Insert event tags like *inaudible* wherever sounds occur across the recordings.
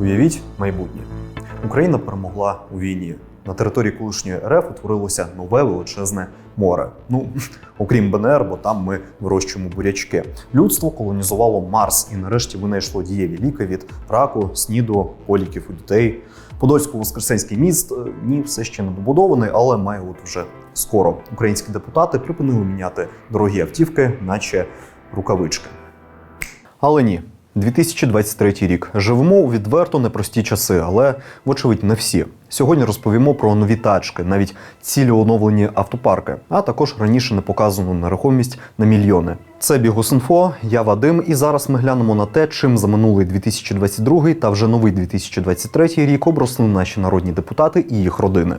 Уявіть майбутнє. Україна перемогла у війні. На території колишньої РФ утворилося нове величезне море. Ну, *laughs* окрім БНР, бо там ми вирощуємо бурячки. Людство колонізувало Марс і нарешті винайшло дієві ліки від раку, сніду, коліків у дітей. Подольсько-Воскресенський міст е, ні, все ще не добудований, але має от вже скоро. Українські депутати припинили міняти дорогі автівки, наче рукавички. Але ні. 2023 рік. Живемо у відверто непрості часи, але вочевидь не всі. Сьогодні розповімо про нові тачки, навіть цілі оновлені автопарки, а також раніше не показану нерухомість на мільйони. Це Бігус.Інфо, я Вадим, і зараз ми глянемо на те, чим за минулий 2022 та вже новий 2023 рік обросли наші народні депутати і їх родини.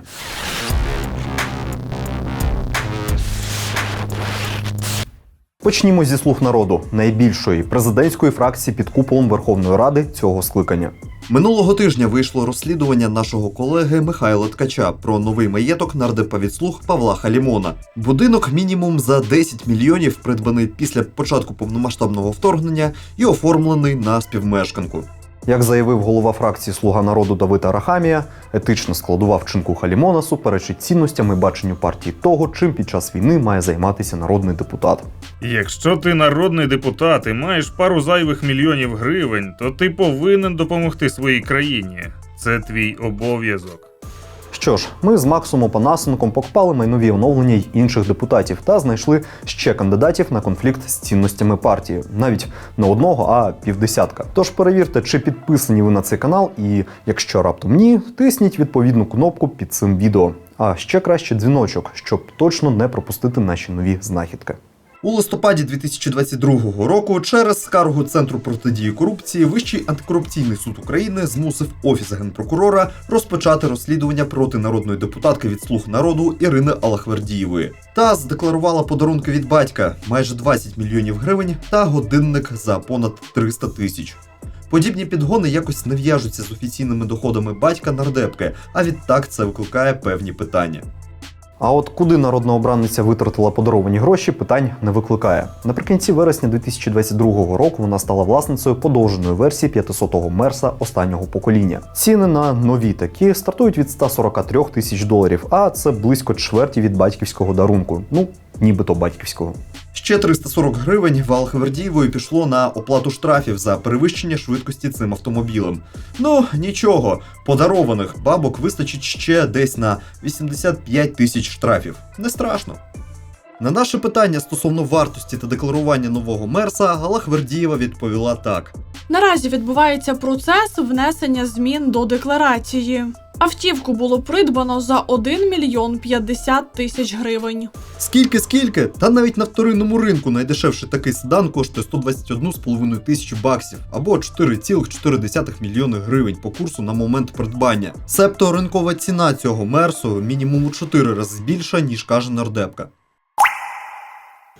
Почнімо зі слуг народу найбільшої президентської фракції під куполом Верховної Ради цього скликання. Минулого тижня вийшло розслідування нашого колеги Михайла Ткача про новий маєток нардепа від слуг Павла Халімона. Будинок мінімум за 10 мільйонів придбаний після початку повномасштабного вторгнення і оформлений на співмешканку. Як заявив голова фракції Слуга народу Давид Рахамія, етична складова вчинку Халімона суперечить цінностям і баченню партії того, чим під час війни має займатися народний депутат. Якщо ти народний депутат і маєш пару зайвих мільйонів гривень, то ти повинен допомогти своїй країні. Це твій обов'язок. Що ж, ми з Максом Опанасенком покупали майнові оновлення й інших депутатів та знайшли ще кандидатів на конфлікт з цінностями партії, навіть не одного, а півдесятка. Тож перевірте, чи підписані ви на цей канал, і якщо раптом ні, тисніть відповідну кнопку під цим відео. А ще краще дзвіночок, щоб точно не пропустити наші нові знахідки. У листопаді 2022 року через скаргу Центру протидії корупції Вищий антикорупційний суд України змусив офіс генпрокурора розпочати розслідування проти народної депутатки від слуг народу Ірини Алахвердієвої. Та задекларувала подарунки від батька майже 20 мільйонів гривень та годинник за понад 300 тисяч. Подібні підгони якось не в'яжуться з офіційними доходами батька нардепки, а відтак це викликає певні питання. А от куди народна обранниця витратила подаровані гроші, питань не викликає. Наприкінці вересня 2022 року вона стала власницею подовженої версії 500-го мерса останнього покоління. Ціни на нові такі стартують від 143 тисяч доларів, а це близько чверті від батьківського дарунку. Ну, нібито батьківського. Ще 340 гривень в Алхвердієвої пішло на оплату штрафів за перевищення швидкості цим автомобілем. Ну нічого, подарованих бабок вистачить ще десь на 85 тисяч штрафів. Не страшно. На наше питання стосовно вартості та декларування нового мерса Алахвердієва відповіла так: Наразі відбувається процес внесення змін до декларації. Автівку було придбано за 1 мільйон 50 тисяч гривень. скільки скільки? Та навіть на вторинному ринку найдешевший такий седан коштує 121,5 тисячі баксів або 4,4 мільйони гривень по курсу на момент придбання. Себто ринкова ціна цього мерсу мінімум у 4 рази більша, ніж каже нардепка.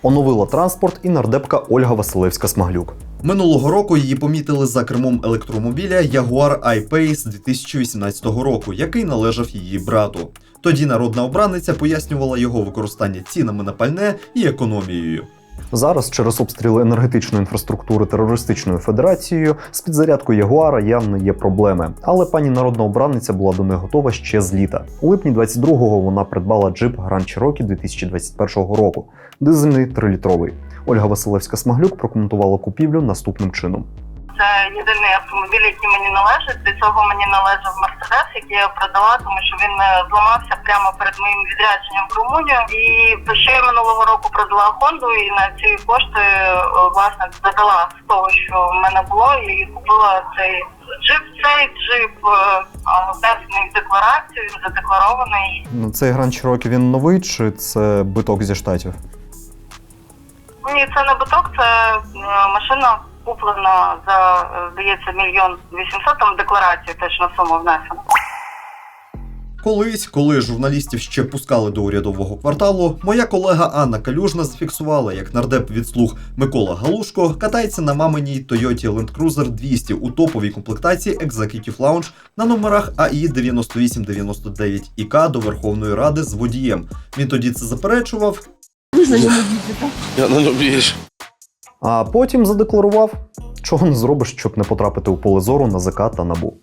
Оновила транспорт і нардепка Ольга Василевська-Смаглюк. Минулого року її помітили за кермом електромобіля Jaguar I-Pace 2018 року, який належав її брату. Тоді народна обраниця пояснювала його використання цінами на пальне і економією. Зараз через обстріли енергетичної інфраструктури терористичною федерацією з підзарядкою Ягуара явно є проблеми. Але пані народна обранниця була до них готова ще з літа. У липні 22-го вона придбала джип Grand Cherokee 2021 року, дизельний 3-літровий. Ольга Василевська-Смаглюк прокоментувала купівлю наступним чином. Це єдиний автомобіль, який мені належить. До цього мені належав Мерседес, який я продала, тому що він е, зламався прямо перед моїм відрядженням в Румунію. І ще я минулого року продала Хонду, і на ці кошти е, власне додала з того, що в мене було, і купила цей джип. Цей джип е, внесений в декларацію, задекларований. Ну, Цей Grand Cherokee він новий чи це биток зі штатів? Ні, це не биток, це машина. Куплена за, е, здається, мільйон вісімсот, там в декларації теж на суму внесено. Колись, коли журналістів ще пускали до урядового кварталу, моя колега Анна Калюжна зафіксувала, як нардеп від слуг Микола Галушко катається на маминій Toyota Land Cruiser 200 у топовій комплектації Executive Lounge на номерах АІ 9899 ІК до Верховної Ради з водієм. Він тоді це заперечував. Я на ньому їжджу. А потім задекларував, чого не зробиш, щоб не потрапити у поле зору НАЗК та НАБУ.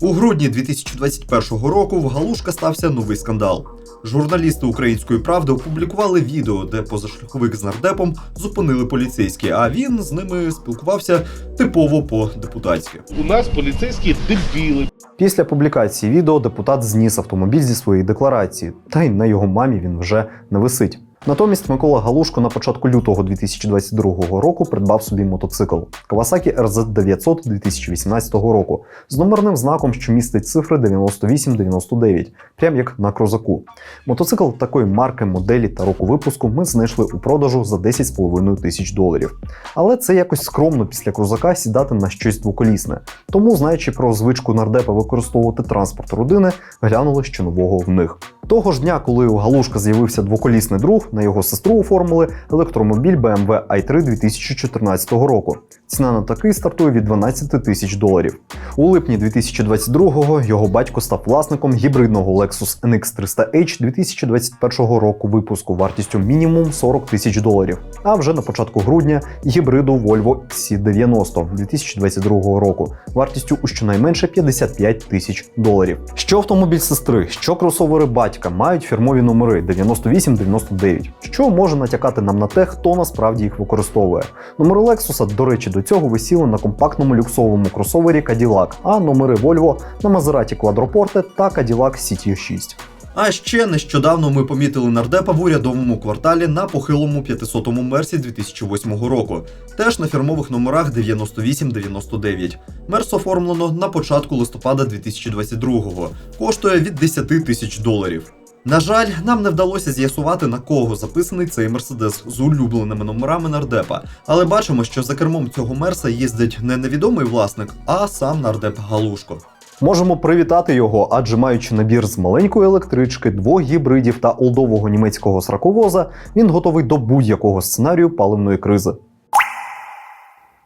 У грудні 2021 року в Галушка стався новий скандал. Журналісти української правди опублікували відео, де позашляховик з нардепом зупинили поліцейські, а він з ними спілкувався типово по депутатськи. У нас поліцейські дебіли. Після публікації відео депутат зніс автомобіль зі своєї декларації, та й на його мамі він вже не висить. Натомість Микола Галушко на початку лютого 2022 року придбав собі мотоцикл Kawasaki RZ900 2018 року з номерним знаком, що містить цифри 9899, прям як на крузаку. Мотоцикл такої марки, моделі та року випуску ми знайшли у продажу за 10,5 тисяч доларів. Але це якось скромно після крузака сідати на щось двоколісне. Тому, знаючи про звичку нардепа використовувати транспорт родини, глянули, що нового в них. Того ж дня, коли у Галушка з'явився двоколісний друг, на його сестру оформили електромобіль BMW i3 2014 року. Ціна на такий стартує від 12 тисяч доларів. У липні 2022-го його батько став власником гібридного Lexus NX 300H 2021 року випуску вартістю мінімум 40 тисяч доларів. А вже на початку грудня гібриду Volvo XC90 2022 року вартістю у щонайменше 55 тисяч доларів. Що автомобіль сестри, що кросовери батька мають фірмові номери 98-99, що може натякати нам на те, хто насправді їх використовує. Номери Lexus, до речі, до цього висіли на компактному люксовому кросовері Cadillac, а номери Volvo на Maserati Quadroporte та Cadillac CT6. А ще нещодавно ми помітили нардепа в урядовому кварталі на похилому 500-му мерсі 2008 року, теж на фірмових номерах 9899. Мерс оформлено на початку листопада 2022-го, коштує від 10 тисяч доларів. На жаль, нам не вдалося з'ясувати на кого записаний цей мерседес з улюбленими номерами нардепа, але бачимо, що за кермом цього мерса їздить не невідомий власник, а сам нардеп Галушко. Можемо привітати його, адже маючи набір з маленької електрички, двох гібридів та олдового німецького сраковоза, він готовий до будь-якого сценарію паливної кризи.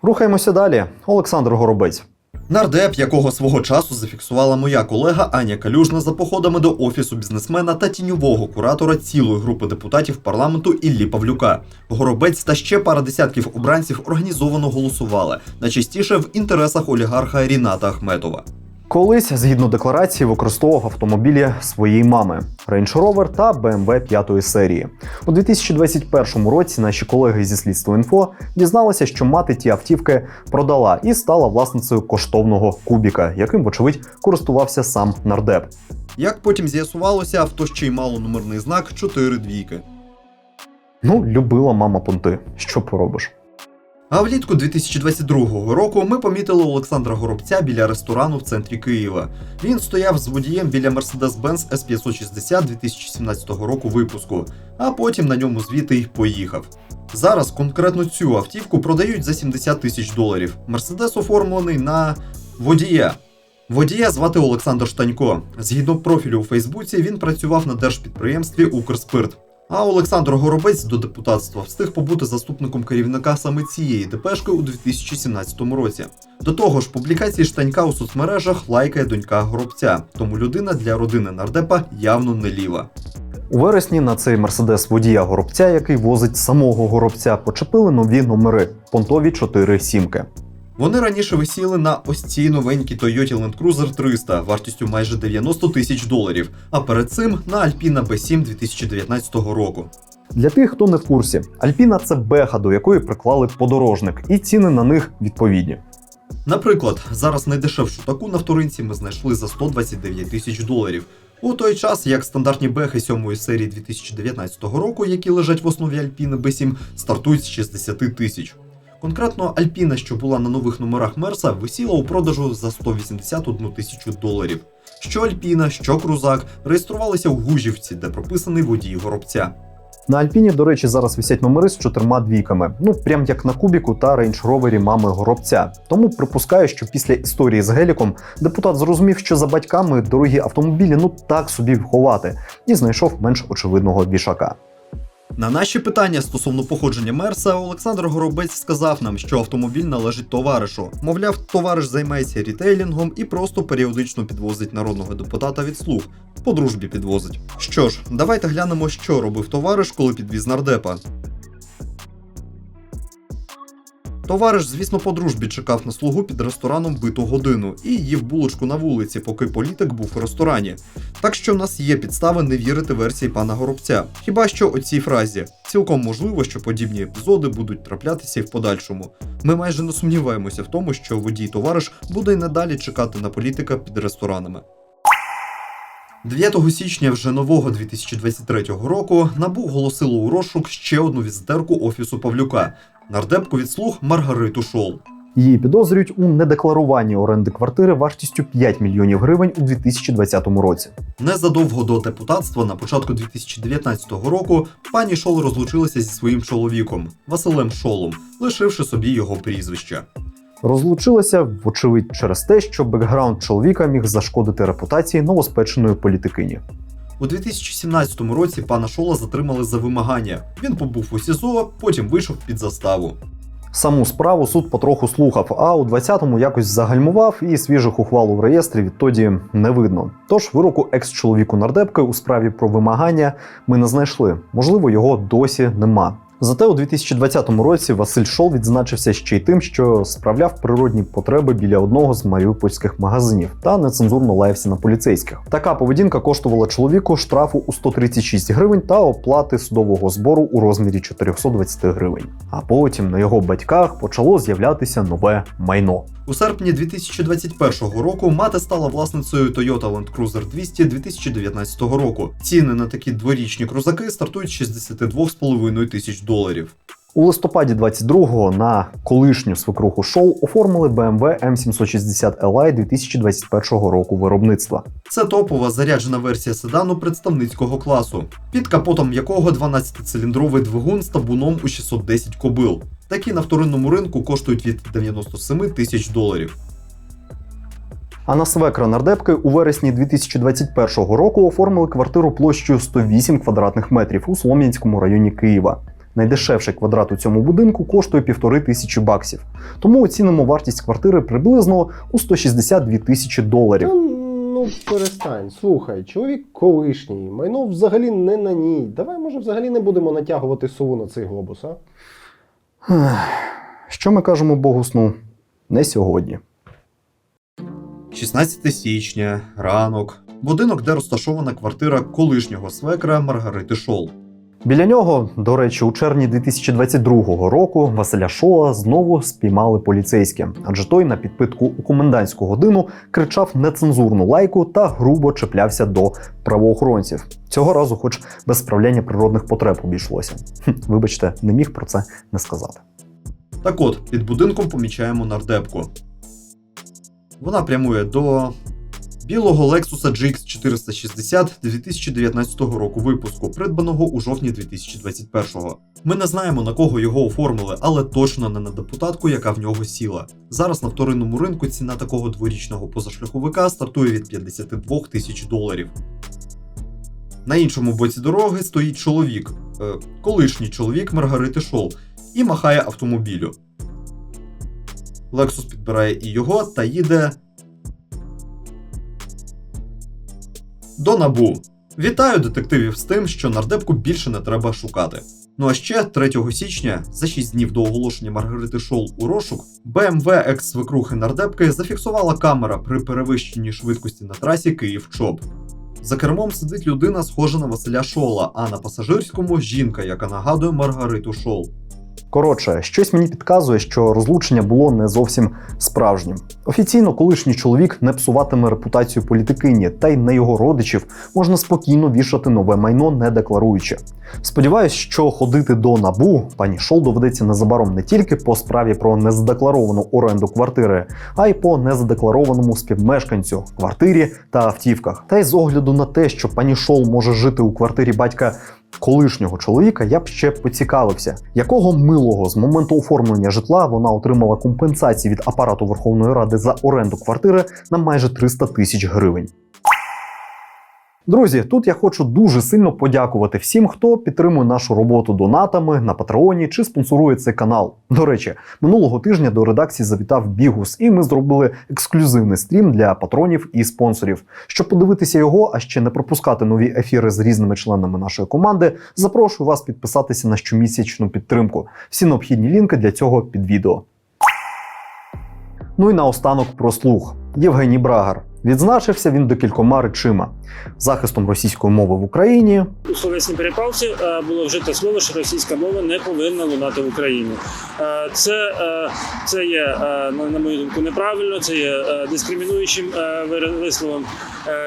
Рухаємося далі. Олександр Горобець. Нардеп, якого свого часу зафіксувала моя колега Аня Калюжна за походами до офісу бізнесмена та тіньового куратора цілої групи депутатів парламенту Іллі Павлюка. Горобець та ще пара десятків обранців організовано голосували, найчастіше в інтересах олігарха Ріната Ахметова. Колись, згідно декларації, використовував автомобілі своєї мами Range Rover та BMW 5 серії. У 2021 році наші колеги зі слідства інфо дізналися, що мати ті автівки продала і стала власницею коштовного кубіка, яким, вочевидь, користувався сам нардеп. Як потім з'ясувалося, авто ще й мало номерний знак 4 двійки. Ну, любила мама понти. Що поробиш? А влітку 2022 року ми помітили Олександра Горобця біля ресторану в центрі Києва. Він стояв з водієм біля Mercedes-Benz S560 2017 року випуску, а потім на ньому звідти й поїхав. Зараз конкретно цю автівку продають за 70 тисяч доларів. Мерседес оформлений на водія. Водія звати Олександр Штанько. Згідно профілю у Фейсбуці, він працював на держпідприємстві Укрспирт. А Олександр Горобець до депутатства встиг побути заступником керівника саме цієї депешки у 2017 році. До того ж, публікації штанька у соцмережах лайкає донька Горобця, тому людина для родини нардепа явно не ліва. У вересні на цей мерседес водія горобця, який возить самого горобця, почепили нові номери понтові 4 сімки. Вони раніше висіли на ось цій новенькій Toyota Land Cruiser 300 вартістю майже 90 тисяч доларів, а перед цим на Alpina B7 2019 року. Для тих, хто не в курсі, Альпіна це беха, до якої приклали подорожник, і ціни на них відповідні. Наприклад, зараз найдешевшу таку на вторинці ми знайшли за 129 тисяч доларів. У той час, як стандартні бехи 7 серії 2019 року, які лежать в основі Alpina B7, стартують з 60 тисяч. Конкретно Альпіна, що була на нових номерах Мерса, висіла у продажу за 181 тисячу доларів. Що Альпіна, що Крузак реєструвалися у Гужівці, де прописаний водій горобця. На Альпіні, до речі, зараз висять номери з чотирма двійками, ну прям як на кубіку та рейндж-ровері мами горобця. Тому припускаю, що після історії з Геліком депутат зрозумів, що за батьками дорогі автомобілі ну так собі вховати, і знайшов менш очевидного вішака. На наші питання стосовно походження Мерса, Олександр Горобець сказав нам, що автомобіль належить товаришу. Мовляв, товариш займається рітейлінгом і просто періодично підвозить народного депутата від слуг. По дружбі підвозить. Що ж, давайте глянемо, що робив товариш, коли підвіз нардепа. Товариш, звісно, по дружбі чекав на слугу під рестораном биту годину і їв булочку на вулиці, поки політик був у ресторані. Так що в нас є підстави не вірити версії пана Горобця. Хіба що оцій фразі цілком можливо, що подібні епізоди будуть траплятися і в подальшому. Ми майже не сумніваємося в тому, що водій товариш буде й надалі чекати на політика під ресторанами. 9 січня вже нового 2023 року НАБУ оголосило у розшук ще одну візитерку офісу Павлюка нардепку від слуг Маргариту Шол. Її підозрюють у недекларуванні оренди квартири вартістю 5 мільйонів гривень у 2020 році. Незадовго до депутатства на початку 2019 року пані Шол розлучилася зі своїм чоловіком Василем Шолом, лишивши собі його прізвище. Розлучилася, вочевидь, через те, що бекграунд чоловіка міг зашкодити репутації новоспеченої політикині. У 2017 році пана Шола затримали за вимагання. Він побув у СІЗО, потім вийшов під заставу. Саму справу суд потроху слухав, а у 20-му якось загальмував і свіжих ухвал у реєстрі відтоді не видно. Тож вироку екс-чоловіку нардепки у справі про вимагання ми не знайшли. Можливо, його досі нема. Зате у 2020 році Василь Шол відзначився ще й тим, що справляв природні потреби біля одного з маріупольських магазинів та нецензурно лаявся на поліцейських. Така поведінка коштувала чоловіку штрафу у 136 гривень та оплати судового збору у розмірі 420 гривень. А потім на його батьках почало з'являтися нове майно. У серпні 2021 року мати стала власницею Toyota Land Cruiser 200 2019 року. Ціни на такі дворічні крузаки стартують з 62,5 тисяч доларів. У листопаді 22-го на колишню свекруху шоу оформили BMW M760 Li 2021 року виробництва. Це топова заряджена версія седану представницького класу, під капотом якого 12-циліндровий двигун з табуном у 610 кобил. Такі на вторинному ринку коштують від 97 тисяч доларів. А на свекра нардепки у вересні 2021 року оформили квартиру площею 108 квадратних метрів у Солом'янському районі Києва. Найдешевший квадрат у цьому будинку коштує півтори тисячі баксів. Тому оцінимо вартість квартири приблизно у 162 тисячі доларів. Ну перестань. Слухай, чоловік колишній, майно взагалі не на ній. Давай, може, взагалі не будемо натягувати сову на цей глобус, а? Що ми кажемо Богу сну? Не сьогодні. 16 січня, ранок. Будинок, де розташована квартира колишнього свекра Маргарити Шол. Біля нього, до речі, у червні 2022 року Василя Шола знову спіймали поліцейські, адже той на підпитку у комендантську годину кричав нецензурну лайку та грубо чіплявся до правоохоронців. Цього разу, хоч без справляння природних потреб обійшлося. Вибачте, не міг про це не сказати. Так от, під будинком помічаємо нардепку. Вона прямує до білого Lexus GX 460 2019 року випуску, придбаного у жовтні 2021-го. Ми не знаємо на кого його оформили, але точно не на депутатку, яка в нього сіла. Зараз на вторинному ринку ціна такого дворічного позашляховика стартує від 52 тисяч доларів. На іншому боці дороги стоїть чоловік, е, колишній чоловік Маргарити Шол, і махає автомобілю. Лексус підбирає і його та їде до набу. Вітаю детективів з тим, що нардепку більше не треба шукати. Ну а ще 3 січня, за 6 днів до оголошення Маргарити Шол у розшук, BMW екс-свекрухи нардепки зафіксувала камера при перевищенні швидкості на трасі Київ-Чоп. За кермом сидить людина, схожа на Василя Шола, а на пасажирському жінка, яка нагадує Маргариту Шол. Коротше, щось мені підказує, що розлучення було не зовсім справжнім. Офіційно, колишній чоловік не псуватиме репутацію політикині, та й на його родичів можна спокійно вішати нове майно, не декларуючи. Сподіваюсь, що ходити до набу пані Шол доведеться незабаром не тільки по справі про незадекларовану оренду квартири, а й по незадекларованому співмешканцю, квартирі та автівках. Та й з огляду на те, що пані Шол може жити у квартирі батька колишнього чоловіка, я б ще поцікавився, якого милого з моменту оформлення житла вона отримала компенсації від апарату Верховної Ради за оренду квартири на майже 300 тисяч гривень. Друзі, тут я хочу дуже сильно подякувати всім, хто підтримує нашу роботу донатами на Патреоні чи спонсорує цей канал. До речі, минулого тижня до редакції завітав Бігус, і ми зробили ексклюзивний стрім для патронів і спонсорів. Щоб подивитися його, а ще не пропускати нові ефіри з різними членами нашої команди, запрошую вас підписатися на щомісячну підтримку. Всі необхідні лінки для цього під відео. Ну і наостанок про слух. Євгеній Брагар. Відзначився він декількома речима: захистом російської мови в Україні, У словесній перепалці е, було вжито слово, що російська мова не повинна лунати в Україні. Е, Це, е, це є, на мою думку, неправильно. Це є дискримінуючим висловом,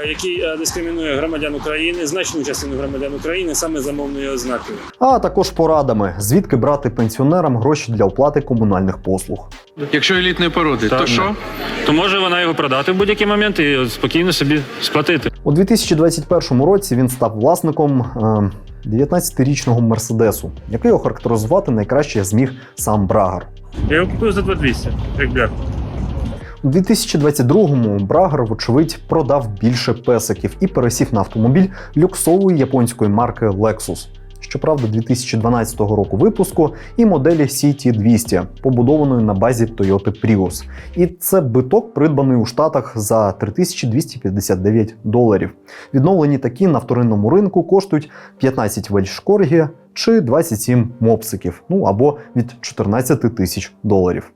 який дискримінує громадян України, значну частину громадян України саме за мовною ознакою. а також порадами, звідки брати пенсіонерам гроші для оплати комунальних послуг. Якщо елітної породи, Так, то що? То може вона його продати в будь-який момент і спокійно собі сплатити. У 2021 році він став власником е, 19-річного мерседесу, який охарактеризувати найкраще зміг сам Брагар. Я його купив за 2200, як бляху. У 2022-му Брагар, вочевидь, продав більше песиків і пересів на автомобіль люксової японської марки Lexus. Щоправда, 2012 року випуску і моделі CT200, побудованої на базі Toyota Prius. І це биток, придбаний у Штатах за 3259 доларів. Відновлені такі на вторинному ринку коштують 15 вельшкоргі чи 27 мопсиків, ну або від 14 тисяч доларів.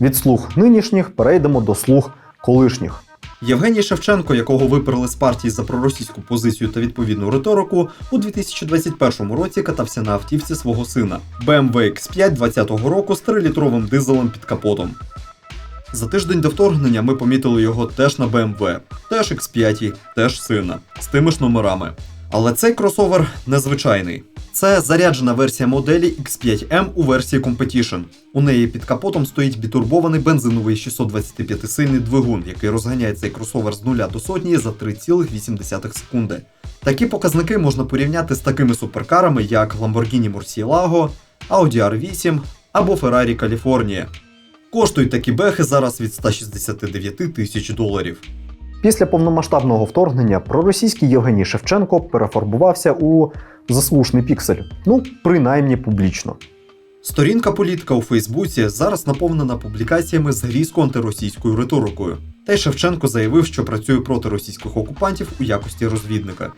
Від слуг нинішніх перейдемо до слуг колишніх. Євгеній Шевченко, якого виперли з партії за проросійську позицію та відповідну риторику, у 2021 році катався на автівці свого сина BMW X5 20-го року з 3-літровим дизелем під капотом. За тиждень до вторгнення ми помітили його теж на BMW, теж X5, теж сина, з тими ж номерами. Але цей кросовер незвичайний. Це заряджена версія моделі X5M у версії Competition. У неї під капотом стоїть бітурбований бензиновий 625-сильний двигун, який розганяє цей кросовер з 0 до сотні за 3,8 секунди. Такі показники можна порівняти з такими суперкарами, як Lamborghini Murcielago, Audi R8 або Ferrari California. Коштують такі бехи зараз від 169 тисяч доларів. Після повномасштабного вторгнення проросійський Євгеній Шевченко перефарбувався у заслушний піксель. Ну, принаймні публічно. Сторінка політика у Фейсбуці зараз наповнена публікаціями з грізко антиросійською риторикою. Та й Шевченко заявив, що працює проти російських окупантів у якості розвідника.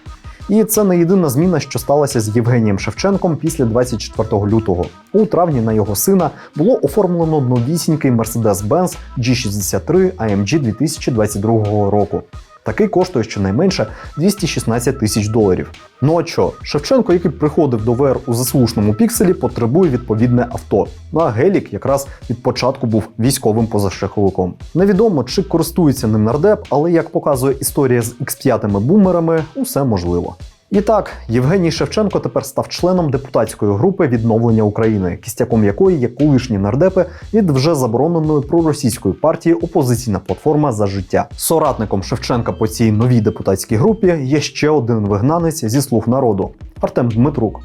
І це не єдина зміна, що сталася з Євгенієм Шевченком після 24 лютого. У травні на його сина було оформлено новісінький Mercedes-Benz G63 AMG 2022 року. Такий коштує щонайменше 216 тисяч доларів. Ну а що, Шевченко, який приходив до ВР у заслушному пікселі, потребує відповідне авто. Ну а Гелік якраз від початку був військовим позашляховиком. Невідомо, чи користується ним нардеп, але як показує історія з X5 бумерами, усе можливо. І так, Євгеній Шевченко тепер став членом депутатської групи відновлення України, кістяком якої є колишні нардепи від вже забороненої проросійської партії Опозиційна платформа за життя. Соратником Шевченка по цій новій депутатській групі є ще один вигнанець зі слуг народу Артем Дмитрук.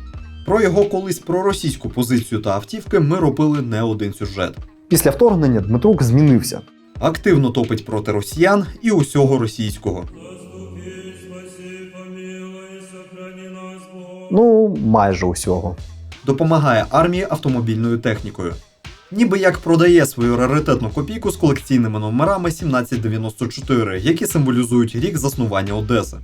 Про його колись проросійську позицію та автівки ми робили не один сюжет. Після вторгнення Дмитрук змінився. Активно топить проти росіян і усього російського. Ну, майже усього. Допомагає армії автомобільною технікою. Ніби як продає свою раритетну копійку з колекційними номерами 1794, які символізують рік заснування Одеси.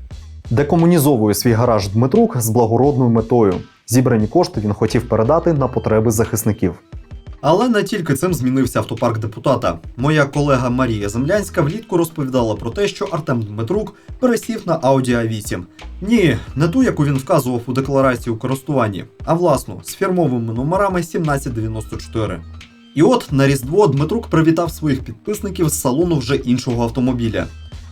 Декомунізовує свій гараж Дмитрук з благородною метою. Зібрані кошти він хотів передати на потреби захисників. Але не тільки цим змінився автопарк депутата. Моя колега Марія Землянська влітку розповідала про те, що Артем Дмитрук пересів на Audi A8. Ні, не ту, яку він вказував у декларації у користуванні, а власну з фірмовими номерами 1794. І от на Різдво Дмитрук привітав своїх підписників з салону вже іншого автомобіля.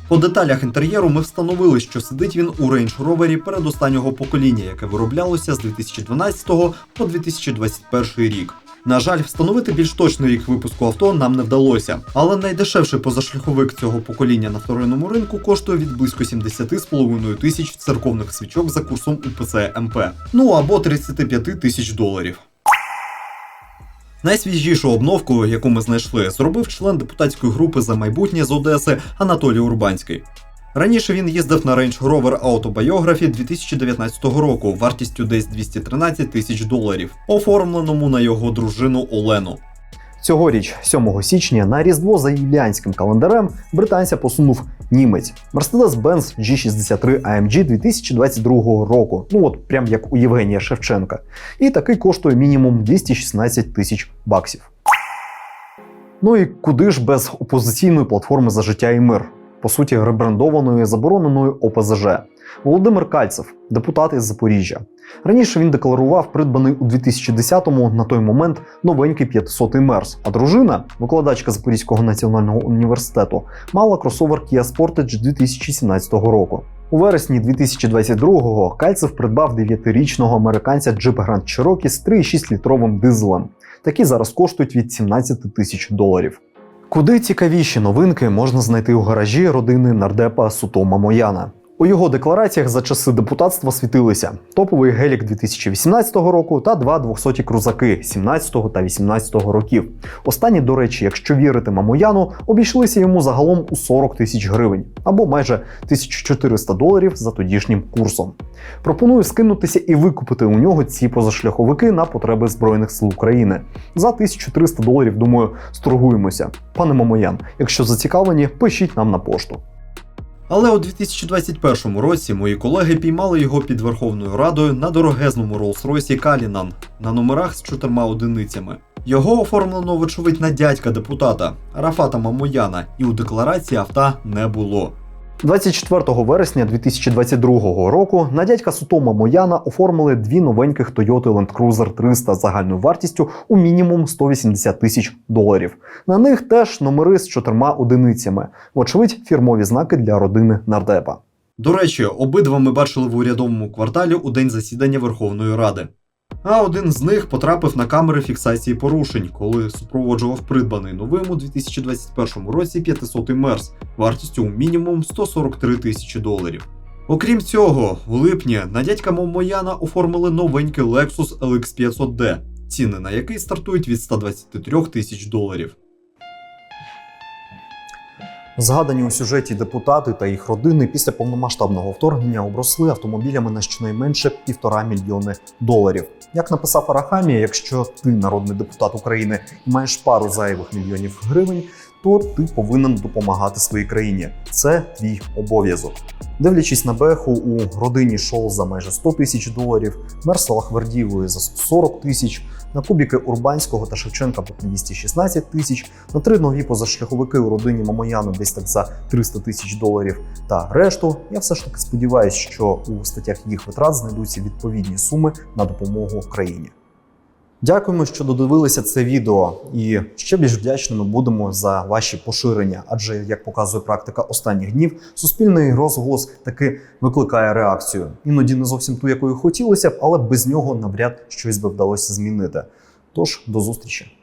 По деталях інтер'єру ми встановили, що сидить він у Range Rover передостаннього покоління, яке вироблялося з 2012 по 2021 рік. На жаль, встановити більш точний рік випуску авто нам не вдалося, але найдешевший позашляховик цього покоління на вторинному ринку коштує від близько 70,5 тисяч церковних свічок за курсом УПЦ МП, ну або 35 тисяч доларів. Найсвіжішу обновку, яку ми знайшли, зробив член депутатської групи за майбутнє з Одеси Анатолій Урбанський. Раніше він їздив на Range Rover Autobiography 2019 року вартістю десь 213 тисяч доларів, оформленому на його дружину Олену. Цьогоріч, 7 січня, на Різдво за юліанським календарем британця посунув німець Mercedes-Benz G63 AMG 2022 року. Ну от прям як у Євгенія Шевченка. І такий коштує мінімум 216 тисяч баксів. Ну і куди ж без опозиційної платформи за життя і мир, по суті, ребрендованої забороненою ОПЗЖ. Володимир Кальцев, депутат із Запоріжжя. Раніше він декларував придбаний у 2010-му на той момент новенький 500-й мерс. А дружина, викладачка Запорізького національного університету, мала кросовер Kia Sportage 2017 року. У вересні 2022-го Кальцев придбав 9-річного американця Jeep Grand Cherokee з 3,6 літровим дизелем. Такі зараз коштують від 17 тисяч доларів. Куди цікавіші новинки можна знайти у гаражі родини нардепа Сутома Мояна. У його деклараціях за часи депутатства світилися топовий гелік 2018 року та два 200 крузаки 17 та 18 років. Останні, до речі, якщо вірити Мамояну, обійшлися йому загалом у 40 тисяч гривень або майже 1400 доларів за тодішнім курсом. Пропоную скинутися і викупити у нього ці позашляховики на потреби Збройних сил України. За 1300 доларів, думаю, сторгуємося. Пане Мамоян, якщо зацікавлені, пишіть нам на пошту. Але у 2021 році мої колеги піймали його під Верховною Радою на дорогезному Rolls-Royce Калінан на номерах з чотирма одиницями. Його оформлено, вочевидь, на дядька депутата Рафата Мамояна, і у декларації авто не було. 24 вересня 2022 року на дядька Сутома Мояна оформили дві новеньких Toyota Land Cruiser 300 з загальною вартістю у мінімум 180 тисяч доларів. На них теж номери з чотирма одиницями, вочевидь, фірмові знаки для родини нардепа. До речі, обидва ми бачили в урядовому кварталі у день засідання Верховної Ради. А один з них потрапив на камери фіксації порушень, коли супроводжував придбаний новим у 2021 році 500 мерс вартістю у мінімум 143 тисячі доларів. Окрім цього, у липні на дядька Момояна оформили новенький Lexus LX 500D, ціни на який стартують від 123 тисяч доларів. Згадані у сюжеті депутати та їх родини після повномасштабного вторгнення обросли автомобілями на щонайменше півтора мільйони доларів. Як написав Арахамія, якщо ти народний депутат України і маєш пару зайвих мільйонів гривень, то ти повинен допомагати своїй країні. Це твій обов'язок. Дивлячись на Беху, у родині Шол за майже 100 тисяч доларів, Мерсела Хвердієвої за 140 тисяч, на кубіки Урбанського та Шевченка по 216 тисяч, на три нові позашляховики у родині Мамояну десь так за 300 тисяч доларів. Та решту, я все ж таки сподіваюся, що у статтях їх витрат знайдуться відповідні суми на допомогу країні. Дякуємо, що додивилися це відео, і ще більш вдячними будемо за ваші поширення. Адже, як показує практика останніх днів, суспільний розголос таки викликає реакцію. Іноді не зовсім ту, якою хотілося б, але без нього навряд щось би вдалося змінити. Тож до зустрічі.